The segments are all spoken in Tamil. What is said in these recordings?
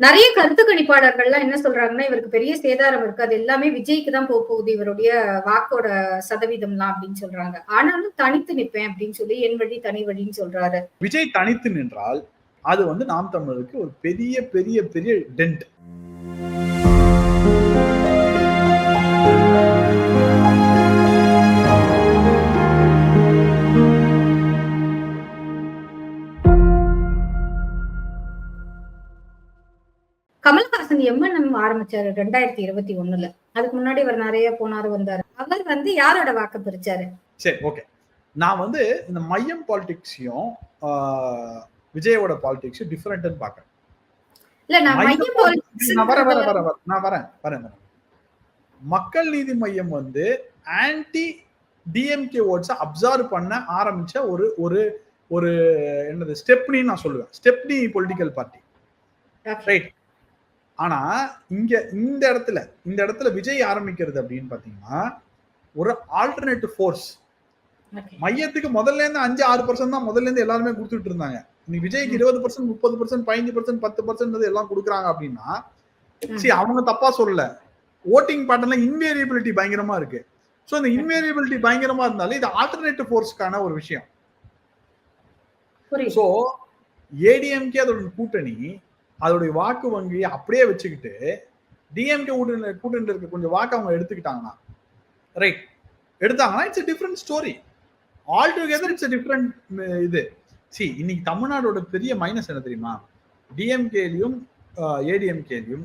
நிறைய கருத்து கணிப்பாளர்கள்லாம் என்ன சொல்றாங்கன்னா இவருக்கு பெரிய சேதாரம் இருக்கு. அது எல்லாமே விஜய்க்கு தான் போக போகுது. இவருடைய வாக்கோட சதவீதம்லாம் அப்படின்னு சொல்றாங்க. ஆனாலும் தனித்து நிப்பேன் அப்படின்னு சொல்லி என் வழி தனி வழின்னு சொல்றாரு. விஜய் தனித்து நின்றால் அது வந்து நாம் தமிழருக்கு ஒரு பெரிய பெரிய பெரிய டென்ட் ஆரம்பிச்சாரு ரெண்டாயிரத்தி இருபத்தி ஒண்ணுல. அதுக்கு முன்னாடி அவர் நிறைய போனாரு வந்தாரு. அவர் வந்து யாரோட வாக்கு பிரிச்சாரு? சரி ஓகே. நான் வந்து இந்த மையம் பாலிடிக்ஸையும் விஜயோட பாலிடிக்ஸும் டிஃப்ரெண்ட்னு பார்க்கறேன். இல்ல நான் மையம் politics- நான் வரேன் வரேன் வரேன். நான் வரேன் வரேன் மக்கள் நீதி மையம் வந்து ஆன்டி டிஎம்கே ஓட்ஸை அப்சர்வ் பண்ண ஆரம்பிச்ச ஒரு ஒரு ஒரு என்னது ஸ்டெப்னி நான் சொல்லுவேன். Stepney political party. ரைட் ஆனா இங்க இந்த இடத்துல இந்த இடத்துல விஜய் ஆரம்பிக்கிறது அப்படின்னு பாத்தீங்கன்னா ஒரு ஆல்டர்னேட்டிவ் ஃபோர்ஸ். மையத்துக்கு முதல்ல இருந்து அஞ்சு ஆறு பர்சன்ட் தான் முதல்ல இருந்து எல்லாருமே கொடுத்துட்டு இருந்தாங்க. இன்னைக்கு விஜய்க்கு இருபது பர்சன்ட் முப்பது பர்சன்ட் பதினஞ்சு பர்சன்ட் பத்து பர்சன்ட் எல்லாம் கொடுக்குறாங்க அப்படின்னா. சரி அவங்க தப்பா சொல்லல. ஓட்டிங் பேட்டர்ல இன்வேரியபிலிட்டி பயங்கரமா இருக்கு. ஸோ இந்த இன்வேரியபிலிட்டி பயங்கரமா இருந்தாலும் இது ஆல்டர்னேட்டிவ் ஃபோர்ஸ்க்கான ஒரு விஷயம். ஸோ ஏடிஎம்கே அதோட கூட்டணி அதோடைய வாக்கு வங்கியை அப்படியே வச்சுக்கிட்டு டிஎம்கே கூட்டணி கூட்டணியில் இருக்க கொஞ்சம் வாக்கு அவங்க எடுத்துக்கிட்டாங்கன்னா ரைட் எடுத்தாங்கன்னா it's different story all together it's different இது. சி இன்னைக்கு தமிழ்நாடோட பெரிய மைனஸ் என்ன தெரியுமா? டிஎம்கேலையும் ஏடிஎம்கேலையும்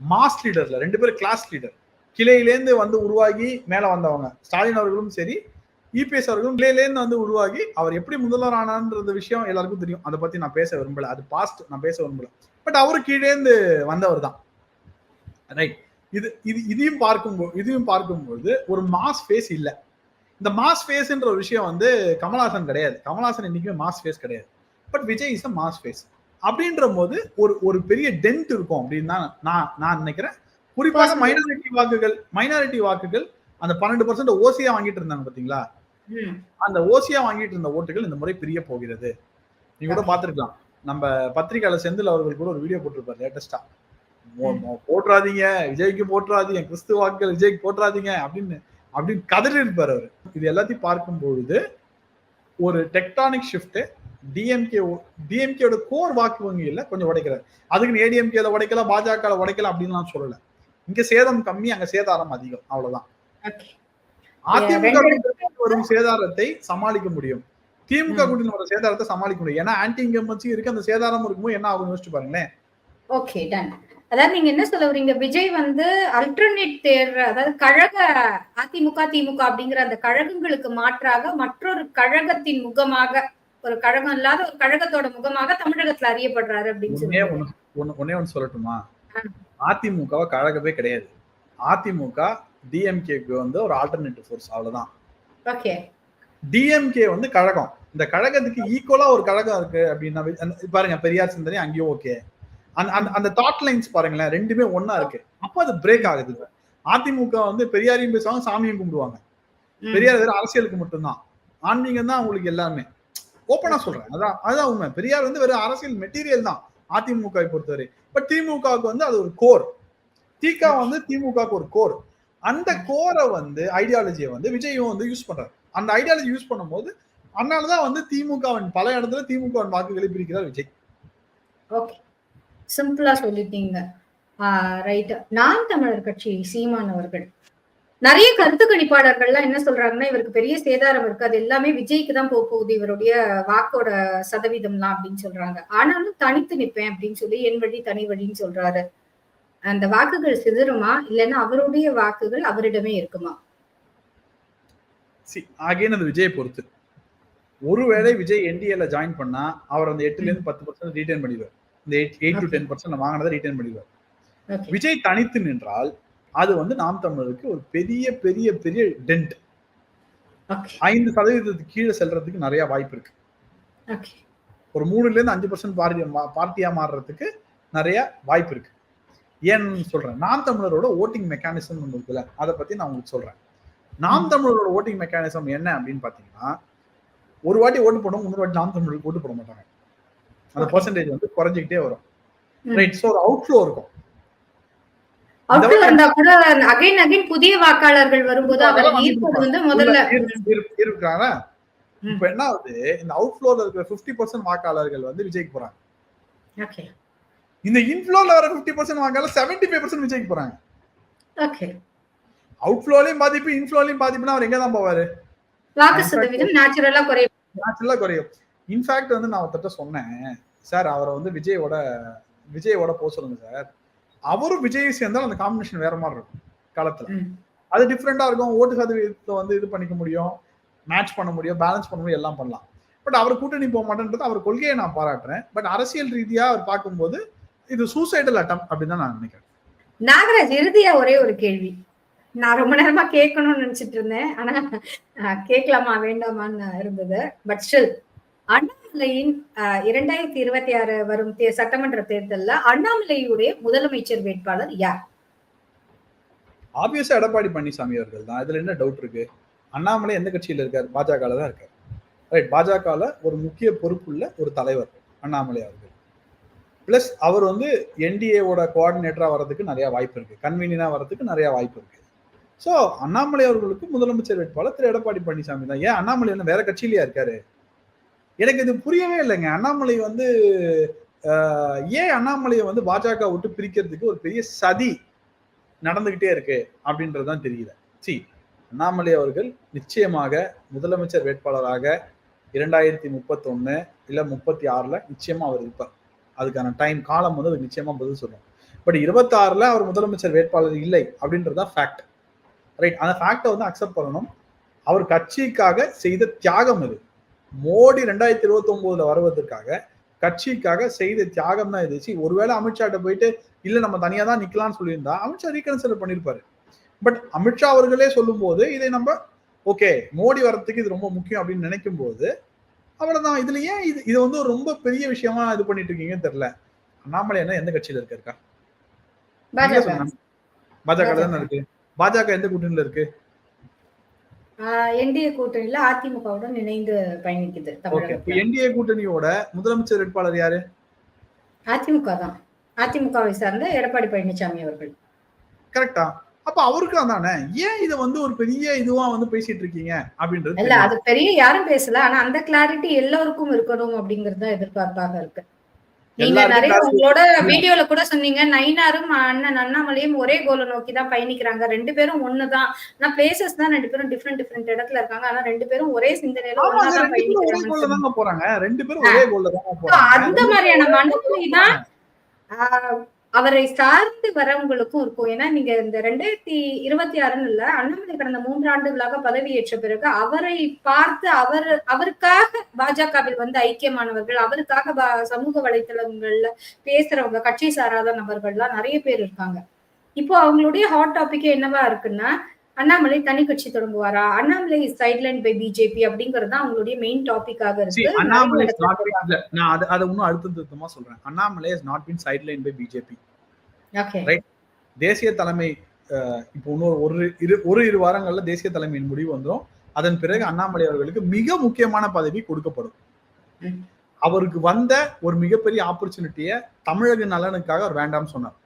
மாஸ் லீடர்ல ரெண்டு பேரும் கிளாஸ் லீடர் கிளையிலேருந்து வந்து உருவாகி மேல வந்தவங்க. ஸ்டாலின் அவர்களும் சரி இபிஎஸ் அவர்களும் கிளையிலேருந்து வந்து உருவாகி அவர் எப்படி முதல்வர் ஆனான்றது விஷயம் எல்லாருக்கும் தெரியும். அதை பத்தி நான் பேச விரும்பல. அது பாஸ்ட் நான் பேச விரும்பல. பட் அவரு கீழேந்து வந்தவர் தான். ரைட் இது இது இதையும் பார்க்கும்போது இதையும் பார்க்கும்போது ஒரு மாஸ் ஃபேஸ் இல்ல. இந்த மாஸ் ஃபேஸ்ன்ற ஒரு விஷயம் வந்து கமல்ஹாசன் கிடையாது. கமல்ஹாசன் இன்னைக்குமே மாஸ் ஃபேஸ் கிடையாது. But Vijay is a mass face அப்படின்ற போது ஒரு ஒரு பெரிய டென்ட் இருக்கும் அப்படின்னு தான் நான் நான் நினைக்கிறேன். குறிப்பாக. மைனாரிட்டி வாக்குகள் மைனாரிட்டி வாக்குகள் அந்த பன்னெண்டு பர்சன்ட் ஓசியா வாங்கிட்டு இருந்தாங்க பாத்தீங்களா. அந்த ஓசியா வாங்கிட்டு இருந்த ஓட்டுகள் இந்த முறை பிரிய போகிறது. நீங்க கூட பாத்துருக்கலாம் நம்ம பத்திரிகையாளர் செந்தில் அவர்கள் கூட ஒரு வீடியோ போட்டிருப்பாரு லேட்டஸ்டா போட்டுறாதீங்க விஜய்க்கு போட்டுறாதீங்க கிறிஸ்து வாக்குகள் விஜய்க்கு போட்டுறாதீங்க அப்படின்னு அப்படின்னு கதறி இருப்பாரு அவர். இது எல்லாத்தையும் பார்க்கும் பொழுது ஒரு டெக்டானிக் ஷிஃப்ட் டிஎம்கே டிஎம்கேயோட கோர் வாக்கு வங்கியில கொஞ்சம் உடைக்கிறார். அதுக்கு ஏடிஎம்கேல உடைக்கலாம் பாஜக உடைக்கலாம் அப்படின்னு நான் சொல்லல. இங்க சேதம் கம்மி அங்க சேதாரம் அதிகம். அவ்வளவுதான். அதிமுக வரும் சேதாரத்தை சமாளிக்க முடியும். திமுக. கூட்டணி வர சேதாரத்தை சமாளிக்க முடியும். ஏன்னா ஆன்டி இன்கம்பன்சி இருக்கு. அந்த சேதாரம் இருக்கும்போது என்ன ஆகும் யோசிச்சு பாருங்களேன். ஓகே டன் அதாவது நீங்க என்ன சொல்ல வரீங்க? விஜய் வந்து அல்டர்னேட் தேர்ற அதாவது கழக அதிமுக திமுக அப்படிங்கிற அந்த கழகங்களுக்கு மாற்றாக மற்றொரு கழகத்தின் முகமாக ஒரு கழகம் இல்லாத ஒரு கழகத்தோட முகமாக தமிழகத்துல அறியப்படுறாரு அப்படின்னு சொல்லி ஒண்ணு ஒண்ணு ஒன்னே ஒண்ணு சொல்லட்டுமா. அதிமுகவை கழகமே கிடையாது. அதிமுக டிஎம்கேக்கு வந்து ஒரு ஆல்டர்னேட்டிவ் ஃபோர்ஸ் அவ்வளவுதான். ஓகே டிஎம்கே வந்து கழகம். இந்த கழகத்துக்கு ஈக்குவலா ஒரு கழகம் இருக்கு அப்படின்னா பாருங்க பெரியார் சிந்தனை அங்கேயும் ஓகே அந்த அந்த அந்த தாட் லைன்ஸ் பாருங்களேன் ரெண்டுமே ஒண்ணா இருக்கு. அப்ப அது பிரேக் ஆகுது அதிமுக வந்து பெரியாரையும் பேசுவாங்க சாமியும் கும்பிடுவாங்க. பெரியார் வெறும் அரசியலுக்கு மட்டும்தான். ஆன்மீகம் தான் அவங்களுக்கு எல்லாமே. ஓப்பனா சொல்றேன். அதான் அதான் உண்மை. பெரியார் வந்து வெறும் அரசியல் மெட்டீரியல் தான் அதிமுகவை பொறுத்தவரை. பட் திமுகவுக்கு வந்து அது ஒரு கோர் திக வந்து திமுகவுக்கு ஒரு கோர் அந்த கோரை வந்து ஐடியாலஜியை வந்து விஜயும் வந்து யூஸ் பண்றாரு. அந்த ஐடியாலஜி யூஸ் பண்ணும்போது அதனாலதான் வந்து திமுகவின் பல இடத்துல திமுகவின் வாக்குகளை பிரிக்கிறார் விஜய். ஓகே சிம்பிளா சொல்லிட்டீங்க. ரைட் நான் தமிழர் கட்சி சீமான் அவர்கள். நிறைய கருத்து கணிப்பாளர்கள்லாம் என்ன சொல்றாங்கன்னா இவருக்கு பெரிய சேதாரம் இருக்கு. அது எல்லாமே விஜய்க்கு தான் போக போகுது. இவருடைய வாக்கோட சதவீதம்லாம் அப்படின்னு சொல்றாங்க. ஆனாலும் தனித்து நிப்பேன் அப்படின்னு சொல்லி என் வழி தனி வழின்னு சொல்றாரு. அந்த வாக்குகள் சிதறுமா? இல்லைன்னா அவருடைய வாக்குகள் அவரிடமே இருக்குமா? அகைன் அது விஜய் பொறுத்து. ஒருவேளை விஜய் என்டிஏல ஜாயின் பண்ணா அவர் அந்த எட்டுல இருந்து பத்து பர்சன்ட் ரீட்டைன் பண்ணிடுவார். இந்த eight eight to ten percent வாங்கினதை retain பண்ணிடுவார். விஜய் தனித்து நின்றால் அது வந்து நாம் தமிழருக்கு ஒரு பெரிய பெரிய பெரிய டென்ட் ஐந்து சதவீதத்துக்கு கீழே செல்றதுக்கு நிறைய வாய்ப்பு இருக்கு. ஒரு மூணுல இருந்து அஞ்சு பர்சன்ட் பார்ட்டி பார்ட்டியா மாறுறதுக்கு நிறைய வாய்ப்பு இருக்கு. ஏன்னு சொல்றேன்? நாம் தமிழரோட ஓட்டிங் மெக்கானிசம் ஒன்று இருக்குல்ல அதை பத்தி நான் உங்களுக்கு சொல்றேன். நாம் தமிழரோட ஓட்டிங் மெக்கானிசம் என்ன அப்படின்னு பாத்தீங்கன்னா ஒரு வாட்டி ஓட்டு போடுவோம் இன்னொரு வாட்டி நாம் தமிழருக்கு ஓட்டு போட மாட்டாங்க. அந்த. பர்சன்டேஜ் வந்து குறைஞ்சிக்கிட்டே வரும். ரைட் ஸோ ஒரு அவுட்ஃப்ளோ இருக்கும். புதிய வாக்காளர்கள் வரும்போது இருக்கிறாங்க. இப்ப என்ன ஆகுது? இந்த அவுட்ஃப்ளோல இருக்கிற 50% பர்சன்ட் வாக்காளர்கள் வந்து விஜய்க்கு போறாங்க. இந்த இன்ஃப்ளோல வர 50% பர்சன்ட் வாக்காளர் 75% ஃபைவ் பர்சன்ட் விஜய்க்கு போறாங்க. ஓகே அவுட்ஃப்ளோலயும் பாதிப்பு இன்ஃப்ளோலயும் பாதிப்புனா அவர் எங்க தான் போவாரு? வாக்கு சதவீதம் நேச்சுரலா குறையும். நேச்சுரலா குறையும். இன்ஃபேக்ட் வந்து நான் ஒருத்தட்ட சொன்னேன். சார் அவரை வந்து விஜயோட விஜயோட போக சொல்லுங்க சார் அவரும் விஜய் சேர்ந்தால் அந்த காம்பினேஷன் வேற மாதிரி இருக்கும் காலத்துல. அது டிஃப்ரெண்டா இருக்கும். ஓட்டு சதவீதத்தை வந்து இது பண்ணிக்க முடியும் மேட்ச் பண்ண முடியும் பேலன்ஸ் பண்ண முடியும் எல்லாம் பண்ணலாம். பட் அவர் கூட்டணி போக மாட்டேன்றது அவர் கொள்கையை நான் பாராட்டுறேன். பட் அரசியல் ரீதியா அவர் பார்க்கும்போது இது சூசைடல் அட்டம் அப்படின்னு தான் நான் நினைக்கிறேன். நாகராஜ் இறுதியா ஒரே ஒரு கேள்வி. நான் ரொம்ப நேரமா கேட்கணும்னு நினைச்சிட்டு இருந்தேன். ஆனா கேட்கலாமா வேண்டாமான்னு இருந்தது. பட் ஸ்டில் அண்ணாமலையின் இரண்டாயிரத்தி இருபத்தி ஆறு வரும் சட்டமன்ற தேர்தல்ல அண்ணாமலையுடைய முதலமைச்சர் வேட்பாளர் யார்? ஆப்வியஸா எடப்பாடி பழனிசாமி அவர்கள் தான். இதுல என்ன டவுட் இருக்கு? அண்ணாமலை எந்த கட்சியில இருக்கார்? பாஜகல தான் இருக்கார். ரைட் பாஜகல ஒரு முக்கிய பொறுப்புள்ள ஒரு தலைவர் அண்ணாமலை அவர்கள். பிளஸ் அவர் வந்து என்டிஏவோட கோஆர்டினேட்டரா வர்றதுக்கு நிறைய வாய்ப்பு இருக்கு. கன்வீனியனா வர்றதுக்கு நிறைய வாய்ப்பு இருக்கு. ஸோ அண்ணாமலை அவர்களுக்கு முதலமைச்சர் வேட்பாளர் திரு எடப்பாடி பழனிசாமி தான். ஏன் அண்ணாமலை என்ன வேற கட்சியிலயா இருக்காரு? எனக்கு இது புரியவே இல்லைங்க. அண்ணாமலை வந்து ஏன் அண்ணாமலையை வந்து பாஜக விட்டு பிரிக்கிறதுக்கு ஒரு பெரிய சதி நடந்துகிட்டே இருக்கு அப்படின்றதுதான் தெரியல. சி அண்ணாமலை அவர்கள் நிச்சயமாக முதலமைச்சர் வேட்பாளராக இரண்டாயிரத்தி முப்பத்தொன்னு இல்ல முப்பத்தி ஆறுல நிச்சயமா அவர் இருப்பார். அதுக்கான டைம் காலம் வந்து அது நிச்சயமா பதில் சொல்லும். பட் இருபத்தாறில் அவர் முதலமைச்சர் வேட்பாளர் இல்லை அப்படின்றதா ஃபேக்ட் ரைட் அந்த ஃபேக்டை வந்து அக்செப்ட் பண்ணணும். அவர் கட்சிக்காக செய்த தியாகம் இது. மோடி ரெண்டாயிரத்தி இருபத்தி ஒன்பதுல வருவதற்காக கட்சிக்காக செய்த தியாகம் தான் இருந்துச்சு ஒருவேளை அமித்ஷாட்ட போயிட்டு இல்லை நம்ம தனியாக தான் நிற்கலாம்னு சொல்லியிருந்தா அமித்ஷா ரீகன்சிடர் பண்ணியிருப்பாரு. பட் அமித்ஷா அவர்களே சொல்லும்போது இதை நம்ம ஓகே மோடி வரத்துக்கு இது ரொம்ப முக்கியம் அப்படின்னு நினைக்கும் போது அவ்வளவுதான். இதுல ஏன் இது இது வந்து ரொம்ப பெரிய விஷயமா இது பண்ணிட்டு இருக்கீங்கன்னு தெரியல. அண்ணாமலை என்ன எந்த கட்சியில இருக்காருக்கா? பாஜக. தானே இருக்கு? பாஜக எந்த கூட்டணியில இருக்கு? என்டிஏ கூட்டணியில அதிமுகவுடன் இணைந்து பயணிக்குது என்டிஏ கூட்டணியோட முதலமைச்சர் வேட்பாளர் யாரு? அதிமுக தான். அதிமுகவை சார்ந்த எடப்பாடி பழனிசாமி அவர்கள். கரெக்டா. அப்ப அவருக்கு தானே ஏன் இதை வந்து ஒரு பெரிய இதுவா வந்து பேசிட்டு இருக்கீங்க அப்படின்றது இல்ல. அது பெரிய யாரும் பேசல. ஆனா அந்த கிளாரிட்டி எல்லோருக்கும் இருக்கணும் அப்படிங்கிறது தான் எதிர்பார்ப்பாக இருக்கு. நீங்க நிறைய உங்களோட வீடியோல கூட சொன்னீங்க. நயினாரும் அண்ணன் அண்ணாமலையும் ஒரே கோலை நோக்கி தான் பயணிக்கிறாங்க. ரெண்டு பேரும் ஒண்ணுதான். ஆனா பிளேசஸ் தான் ரெண்டு பேரும் டிஃப்ரெண்ட் டிஃப்ரெண்ட் இடத்துல இருக்காங்க. ஆனா ரெண்டு பேரும் ஒரே சிந்தனையில தான் பயணிக்கிறாங்க போறாங்க. ரெண்டு பேரும் ஒரே கோல்ல போறாங்க அந்த மாதிரியான மனநிலை தான் ஆஹ், அவரை சார்ந்து வரவங்களுக்கும் இருக்கும். ஏன்னா நீங்க இந்த ரெண்டாயிரத்தி இருபத்தி ஆறுன்னு இல்ல அண்ணாமலை கடந்த மூன்று ஆண்டுகளாக பதவியேற்ற பிறகு அவரை பார்த்து அவர் அவருக்காக பாஜகவில் வந்து ஐக்கியமானவர்கள் அவருக்காக பா- சமூக வலைத்தளங்கள்ல பேசுறவங்க கட்சி சாராத நபர்கள்லாம் நிறைய பேர் இருக்காங்க. இப்போ அவங்களுடைய ஹாட் டாபிக் என்னவா இருக்குன்னா அண்ணாமலை தனி கட்சி தொடங்குவாரா? அண்ணாமலை சைட்லைன் பை பிஜேபி அப்படிங்கிறது தான் அவங்களுடைய மெயின் டாபிக்காக இருக்கு அண்ணாமலை நான் அது அதை இன்னும் அழுத்தம் திருத்தமா சொல்றேன். Annamalai is not been sideline by BJP தேசிய தலைமை இப்போ இன்னொரு ஒரு இரு ஒரு இரு வாரங்கள்ல தேசிய தலைமையின் முடிவு வந்துரும். அதன் பிறகு அண்ணாமலை அவர்களுக்கு மிக முக்கியமான பதவி கொடுக்கப்படும். அவருக்கு வந்த ஒரு மிகப்பெரிய ஆப்பர்ச்சுனிட்டியை தமிழக நலனுக்காக அவர் வேண்டாம்னு சொன்னார்.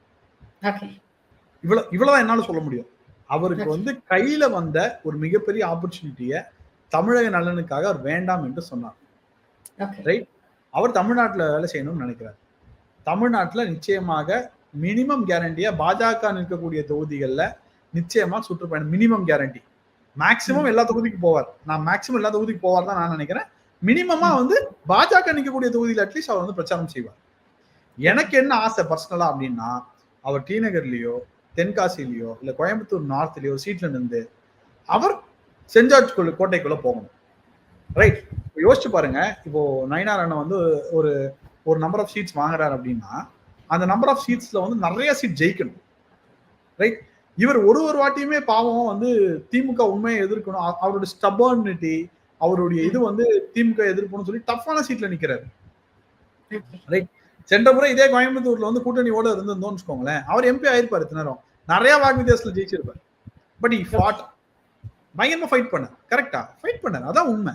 இவ்வளவு இவ்வளவுதான் என்னால சொல்ல முடியும். அவருக்கு வந்து கையில வந்த ஒரு மிகப்பெரிய ஆப்பர்ச்சுனிட்டியை தமிழக நலனுக்காக அவர் வேண்டாம் என்று சொன்னார். ஓகே அவர் தமிழ்நாட்டுல வேலை செய்யணும்னு நினைக்கிறார். தமிழ்நாட்டுல நிச்சயமாக மினிமம் கேரண்டியா பாஜக நிற்கக்கூடிய தொகுதிகள்ல நிச்சயமா சுற்றுப்பயணம் மினிமம் கேரண்டி மேக்சிமம் எல்லா தொகுதிக்கும் போவார். நான் மேக்சிமம் எல்லா தொகுதிக்கும் போவார் தான் நான் நினைக்கிறேன். மினிமமா வந்து பாஜக நிற்கக்கூடிய தொகுதியில் அட்லீஸ்ட் அவர் வந்து பிரச்சாரம் செய்வார். எனக்கு என்ன ஆசை பர்சனலா அப்படின்னா அவர் டி நகர்லயோ தென்காசிலேயோ இல்லை கோயம்புத்தூர் நார்த்லேயோ சீட்ல நின்று அவர் சென்ட் ஜார்ஜ் கோட்டைக்குள்ள போகணும். ரைட் யோசிச்சு பாருங்க. இப்போ நயனார் அண்ணன் வந்து ஒரு ஒரு நம்பர் ஆஃப் சீட்ஸ் வாங்குறாரு அப்படின்னா அந்த நம்பர் ஆஃப் சீட்ஸ்ல வந்து நிறைய சீட் ஜெயிக்கணும். ரைட் இவர் ஒரு ஒரு வாட்டியுமே பாவம் வந்து திமுக உண்மையை எதிர்க்கணும். அவருடைய ஸ்டபர்னிட்டி அவருடைய இது வந்து திமுக எதிர்ப்புன்னு சொல்லி டஃப்பான சீட்ல நிக்கிறாரு. சென்ற முறை இதே கோயம்புத்தூர்ல வந்து கூட்டணியோட இருந்திருந்தோம்னு வச்சுக்கோங்களேன். அவர் எம்பி ஆயிருப்பாரு இத்தனை நிறைய வாக்கு வித்தியாசத்துல ஜெயிச்சிருப்பார். பட் இ ஃபாட் பயங்கரமா ஃபைட் பண்ண கரெக்டா ஃபைட் பண்ணார். அதான் உண்மை.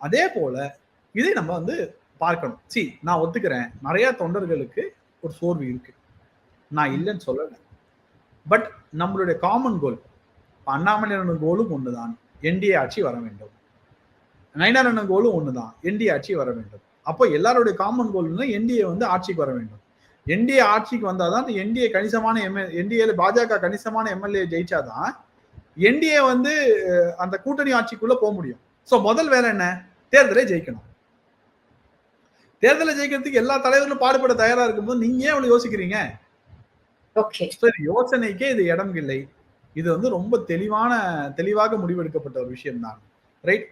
அதே போல இதை நம்ம வந்து பார்க்கணும். சி நான் ஒத்துக்கிறேன். நிறைய தொண்டர்களுக்கு ஒரு சோர்வு இருக்கு. நான் இல்லைன்னு சொல்லலை. பட் நம்மளுடைய காமன் கோல் அண்ணாமலையான கோலும் ஒண்ணுதான். என்டிஏ ஆட்சி வர வேண்டும். நயனாரண்ணன் கோலும் ஒண்ணுதான். என்டிஏ ஆட்சி வர வேண்டும். அப்போ எல்லாருடைய காமன் கோல்னா என்டிஏ வந்து ஆட்சிக்கு வர வேண்டும். என்டிஏ ஆட்சிக்கு வந்தாதான் என்டிஏ கணிசமான எம்எல் என்டிஏல பாஜக கணிசமான எம்எல்ஏ ஜெயிச்சாதான் என்டிஏ வந்து அந்த கூட்டணி ஆட்சிக்குள்ள போக முடியும். சோ முதல் வேலை என்ன? தேர்தலை ஜெயிக்கணும். தேர்தலை ஜெயிக்கிறதுக்கு எல்லா தலைவர்களும் பாடுபட தயாரா இருக்கும்போது நீங்க ஏன் அவ்வளவு யோசிக்கிறீங்க? யோசனைக்கே இது இடம் இல்லை இது வந்து ரொம்ப தெளிவான தெளிவாக முடிவெடுக்கப்பட்ட ஒரு விஷயம் தான் ரைட்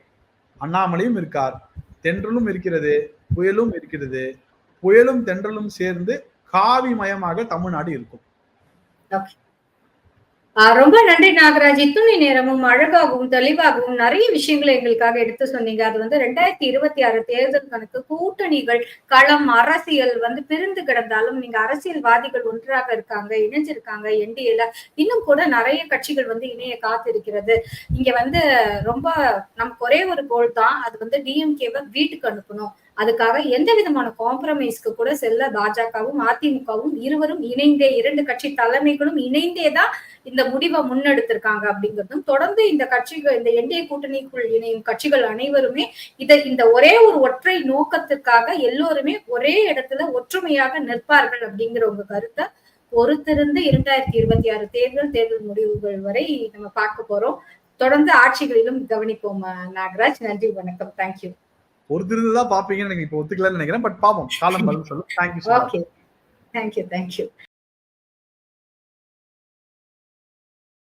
அண்ணாமலையும் இருக்கார். தென்றலும் இருக்கிறது புயலும் இருக்கிறது. புயலும் தென்றலும் சேர்ந்து காவி மயமாக தமிழ்நாடு இருக்கும். ரொம்ப நன்றி நாகராஜ். இத்துணை நேரமும் அழகாகவும் தெளிவாகவும் நிறைய விஷயங்களை எங்களுக்காக எடுத்து சொன்னீங்க. அது வந்து ரெண்டாயிரத்தி இருபத்தி ஆறு தேர்தல் கணக்கு கூட்டணிகள் களம் அரசியல் வந்து பிரிந்து கிடந்தாலும் நீங்க அரசியல்வாதிகள் ஒன்றாக இருக்காங்க இணைஞ்சிருக்காங்க என்டிஏல இன்னும் கூட நிறைய கட்சிகள் வந்து இணைய காத்திருக்கிறது. இங்க வந்து ரொம்ப நமக்கு ஒரே ஒரு கோல் தான். அது வந்து டிஎம்கேவை வீட்டுக்கு அனுப்பணும். அதுக்காக எந்த விதமான காம்ப்ரமைஸ்க்கு கூட செல்ல பாஜகவும் அதிமுகவும் இருவரும் இணைந்தே இரண்டு கட்சி தலைமைகளும் இணைந்தே தான் இந்த முடிவை முன்னெடுத்திருக்காங்க அப்படிங்கிறதும் தொடர்ந்து இந்த கட்சிகள் இந்த என்டிஏ கூட்டணிக்குள் இணையும் கட்சிகள் அனைவருமே இதை இந்த ஒரே ஒரு ஒற்றை நோக்கத்துக்காக எல்லோருமே ஒரே இடத்துல ஒற்றுமையாக நிற்பார்கள் அப்படிங்கிற உங்க கருத்தை பொறுத்திருந்து இரண்டாயிரத்தி இருபத்தி ஆறு தேர்தல் தேர்தல் முடிவுகள் வரை நம்ம பார்க்க போறோம். தொடர்ந்து ஆட்சிகளிலும் கவனிப்போம் நாகராஜ். நன்றி வணக்கம். தேங்க்யூ பொறுத்திருந்து தான் பாப்பீங்கன்னு எனக்கு இப்போ ஒத்துக்கலன்னு நினைக்கிறேன். பட் பாப்போம். காலம் பதில் சொல்லும். Thank you thank you thank you